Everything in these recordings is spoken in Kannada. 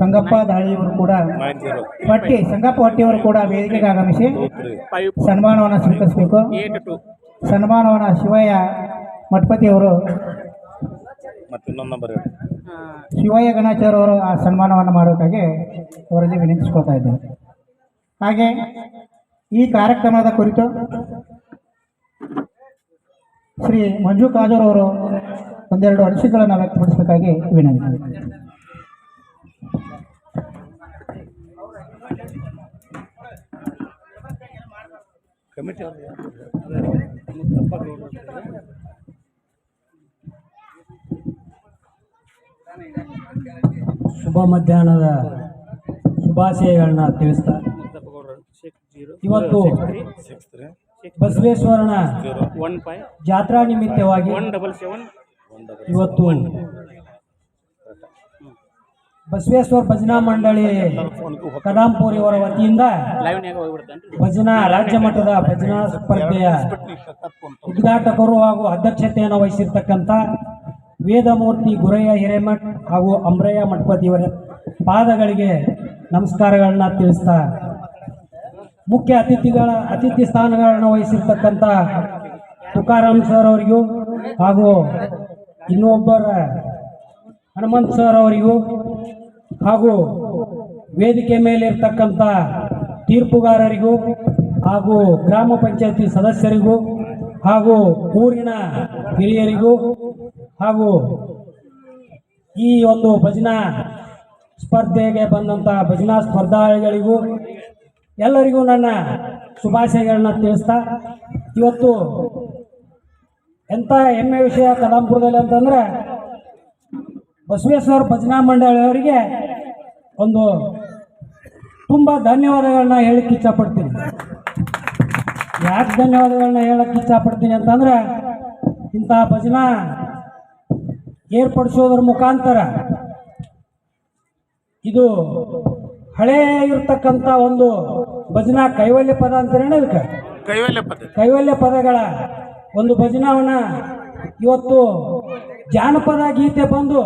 ಸಂಗಪ್ಪ ದಾಳಿಯವರು ಕೂಡ ಹೊಟ್ಟಿ ಸಂಗಪ್ಪ ಹೊಟ್ಟಿಯವರು ಕೂಡ ವೇದಿಕೆಗೆ ಆಗಮಿಸಿ ಸನ್ಮಾನವನ್ನು ಸ್ವೀಕರಿಸಬೇಕು. ಸನ್ಮಾನವನ್ನು ಶಿವಯ್ಯ ಮಠಪತಿಯವರು. ಅವರು ಇನ್ನೊಂದು ನಂಬರ್ ಶಿವಯ್ಯ ಗಣಾಚಾರ್ಯ ಅವರು ಆ ಸನ್ಮಾನವನ್ನು ಮಾಡೋಕ್ಕಾಗಿ ಅವರಲ್ಲಿ ವಿನಂತಿಸ್ಕೊಳ್ತಾ ಇದ್ದೆ ಹಾಗೆ ಈ ಕಾರ್ಯಕ್ರಮದ ಕುರಿತು ಶ್ರೀ ಮಂಜು ಕಾಜೂರ್ ಅವರು ಒಂದೆರಡು ಅನಿಸಿಕೆಗಳನ್ನು ವ್ಯಕ್ತಪಡಿಸಬೇಕಾಗಿ ವಿನಂತಿ. ಕಮಿಟಿ ಅವ್ರು ಯಾರು? ಶುಭ ಮಧ್ಯಾಹ್ನದ ಶುಭಾಶಯಗಳನ್ನ ತಿಳಿಸ್ತಾ ಇವತ್ತು ಬಸವೇಶ್ವರನ ಜಾತ್ರಾ ನಿಮಿತ್ತವಾಗಿ one double seven. One double ಇವತ್ತು ಬಸವೇಶ್ವರ ಭಜನಾ ಮಂಡಳಿ ಕದಾಂಪುರಿ ಅವರ ವತಿಯಿಂದ ಭಜನಾ ರಾಜ್ಯ ಮಟ್ಟದ ಭಜನಾ ಸ್ಪರ್ಧೆಯ ಉದ್ಘಾಟಕರು ಹಾಗೂ ಅಧ್ಯಕ್ಷತೆಯನ್ನು ವಹಿಸಿರ್ತಕ್ಕಂಥ ವೇದಮೂರ್ತಿ ಗುರಯ್ಯ ಹಿರೇಮಠ್ ಹಾಗೂ ಅಂಬ್ರಯ್ಯ ಮಠಪತಿಯವರ ಪಾದಗಳಿಗೆ ನಮಸ್ಕಾರಗಳನ್ನ ತಿಳಿಸ್ತಾ ಮುಖ್ಯ ಅತಿಥಿಗಳ ಅತಿಥಿ ಸ್ಥಾನಗಳನ್ನು ವಹಿಸಿರ್ತಕ್ಕಂಥ ತುಕಾರಾಮ್ ಸರ್ ಅವರಿಗೂ ಹಾಗೂ ಇನ್ನೊಬ್ಬರ ಹನುಮಂತ್ ಸರ್ ಅವರಿಗೂ ಹಾಗೂ ವೇದಿಕೆ ಮೇಲೆ ಇರ್ತಕ್ಕಂಥ ತೀರ್ಪುಗಾರರಿಗೂ ಹಾಗೂ ಗ್ರಾಮ ಪಂಚಾಯತಿ ಸದಸ್ಯರಿಗೂ ಹಾಗೂ ಊರಿನ ಹಿರಿಯರಿಗೂ ಹಾಗೂ ಈ ಒಂದು ಭಜನಾ ಸ್ಪರ್ಧೆಗೆ ಬಂದಂಥ ಭಜನಾ ಸ್ಪರ್ಧಾಳಿಗಳಿಗೂ ಎಲ್ಲರಿಗೂ ನನ್ನ ಶುಭಾಶಯಗಳನ್ನ ತಿಳಿಸ್ತಾ, ಇವತ್ತು ಎಂಥ ಹೆಮ್ಮೆ ವಿಷಯ ಕದಂಪುರದಲ್ಲಿ ಅಂತಂದ್ರೆ ಬಸವೇಶ್ವರ ಭಜನಾ ಮಂಡಳಿಯವರಿಗೆ ಒಂದು ತುಂಬ ಧನ್ಯವಾದಗಳನ್ನ ಹೇಳಕ್ಕೆ ಇಚ್ಛಪಡ್ತೀನಿ. ಯಾಕೆ ಧನ್ಯವಾದಗಳನ್ನ ಹೇಳಕ್ಕೆ ಇಚ್ಛಪಡ್ತೀನಿ ಅಂತಂದ್ರೆ ಇಂಥ ಭಜನಾ ಏರ್ಪಡಿಸೋದ್ರ ಮುಖಾಂತರ ಇದು ಹಳೇ ಇರ್ತಕ್ಕಂಥ ಒಂದು ಭಜನಾ ಕೈವಲ್ಯ ಪದ ಅಂತಾರೇನು ಅದಕ್ಕೆ? ಕೈವಲ್ಯ ಪದ. ಕೈವಲ್ಯ ಪದಗಳ ಒಂದು ಭಜನವನ್ನ ಇವತ್ತು ಜಾನಪದ ಗೀತೆ ಬಂದು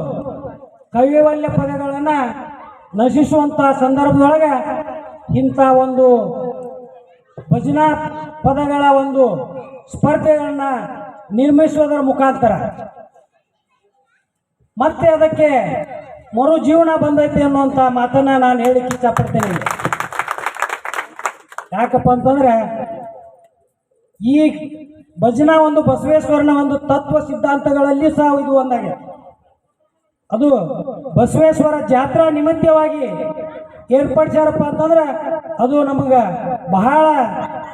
ಕೈವಲ್ಯ ಪದಗಳನ್ನು ನಶಿಸುವಂಥ ಸಂದರ್ಭದೊಳಗೆ ಇಂಥ ಒಂದು ಭಜನಾ ಪದಗಳ ಒಂದು ಸ್ಪರ್ಧೆಗಳನ್ನ ನಿರ್ಮಿಸುವುದರ ಮುಖಾಂತರ. ಮತ್ತೆ ಅದಕ್ಕೆ ಮರು ಜೀವನ ಬಂದೈತೆ ಅನ್ನುವಂಥ ಮಾತನ್ನ ನಾನು ಹೇಳಿಕ್ಕೆ ಇಷ್ಟಪಡ್ತೇನೆ. ಯಾಕಪ್ಪ ಅಂತಂದ್ರೆ ಈ ಭಜನಾ ಒಂದು ಬಸವೇಶ್ವರನ ಒಂದು ತತ್ವ ಸಿದ್ಧಾಂತಗಳಲ್ಲಿ ಸಹ ಇದು ಒಂದಾಗಿದೆ. ಅದು ಬಸವೇಶ್ವರ ಜಾತ್ರಾ ನಿಮಿತ್ತವಾಗಿ ಏರ್ಪಡಿಸ್ಯಾರಪ್ಪ ಅಂತಂದ್ರೆ ಅದು ನಮಗೆ ಬಹಳ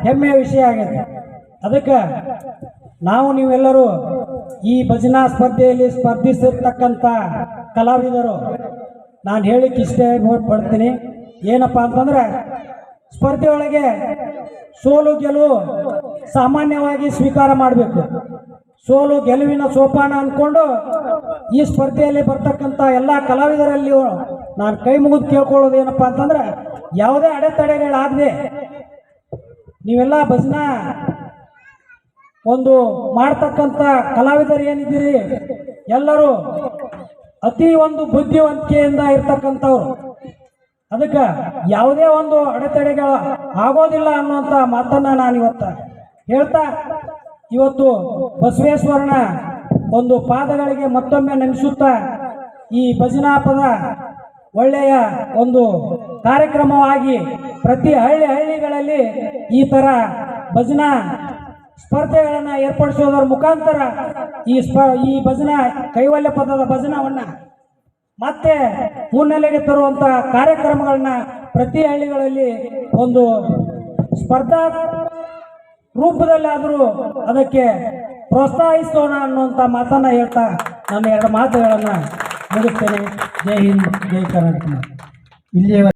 ಹೆಮ್ಮೆಯ ವಿಷಯ ಆಗಿದೆ ಅದಕ್ಕೆ ನಾವು ನೀವೆಲ್ಲರೂ ಈ ಭಜನಾ ಸ್ಪರ್ಧೆಯಲ್ಲಿ ಸ್ಪರ್ಧಿಸಿರ್ತಕ್ಕಂಥ ಕಲಾವಿದರು, ನಾನು ಹೇಳಿಕ್ಕೆ ಇಷ್ಟೇ ಪಡ್ತೀನಿ ಏನಪ್ಪ ಅಂತಂದ್ರೆ ಸ್ಪರ್ಧೆಯೊಳಗೆ ಸೋಲು ಗೆಲುವು ಸಾಮಾನ್ಯವಾಗಿ ಸ್ವೀಕಾರ ಮಾಡಬೇಕು. ಸೋಲು ಗೆಲುವಿನ ಸೋಪಾನ ಅಂದ್ಕೊಂಡು ಈ ಸ್ಪರ್ಧೆಯಲ್ಲಿ ಬರ್ತಕ್ಕಂಥ ಎಲ್ಲ ಕಲಾವಿದರಲ್ಲಿಯೂ ನಾನು ಕೈ ಮುಗಿದು ಕೇಳ್ಕೊಳ್ಳೋದು ಏನಪ್ಪ ಅಂತಂದ್ರೆ ಯಾವುದೇ ಅಡೆತಡೆಗಳಾಗದೆ ನೀವೆಲ್ಲ ಭಜನಾ ಒಂದು ಮಾಡ್ತಕ್ಕಂಥ ಕಲಾವಿದರು ಏನಿದ್ದೀರಿ? ಎಲ್ಲರೂ ಅತಿ ಒಂದು ಬುದ್ಧಿವಂತಿಕೆಯಿಂದ ಇರ್ತಕ್ಕಂಥವ್ರು. ಅದಕ್ಕೆ ಯಾವುದೇ ಒಂದು ಅಡೆತಡೆಗಳು ಆಗೋದಿಲ್ಲ ಅನ್ನುವಂಥ ಮಾತನ್ನ ನಾನು ಇವತ್ತು ಹೇಳ್ತಾ ಇವತ್ತು ಬಸವೇಶ್ವರನ ಒಂದು ಪಾದಗಳಿಗೆ ಮತ್ತೊಮ್ಮೆ ನೆನೆಸುತ್ತಾ ಈ ಭಜನಾ ಪದ ಒಳ್ಳೆಯ ಒಂದು ಕಾರ್ಯಕ್ರಮವಾಗಿ ಪ್ರತಿ ಹಳ್ಳಿ ಹಳ್ಳಿಗಳಲ್ಲಿ ಈ ಥರ ಭಜನಾ ಸ್ಪರ್ಧೆಗಳನ್ನು ಏರ್ಪಡಿಸೋದರ ಮುಖಾಂತರ ಈ ಸ್ಪ ಈ ಭಜನಾ ಕೈವಲ್ಯ ಪದದ ಭಜನವನ್ನು ಮತ್ತೆ ಮುನ್ನೆಲೆಗೆ ತರುವಂತ ಕಾರ್ಯಕ್ರಮಗಳನ್ನ ಪ್ರತಿ ಹಳ್ಳಿಗಳಲ್ಲಿ ಒಂದು ಸ್ಪರ್ಧಾ ರೂಪದಲ್ಲಾದರೂ ಅದಕ್ಕೆ ಪ್ರೋತ್ಸಾಹಿಸೋಣ ಅನ್ನುವಂಥ ಮಾತನ್ನ ಹೇಳ್ತಾ ನಾನು ಎರಡು ಮಾತುಗಳನ್ನು ಮುಗಿಸ್ತೇನೆ. ಜೈ ಹಿಂದ್, ಜೈ ಕರ್ನಾಟಕ. ಇಲ್ಲಿಯವರೆಗೆ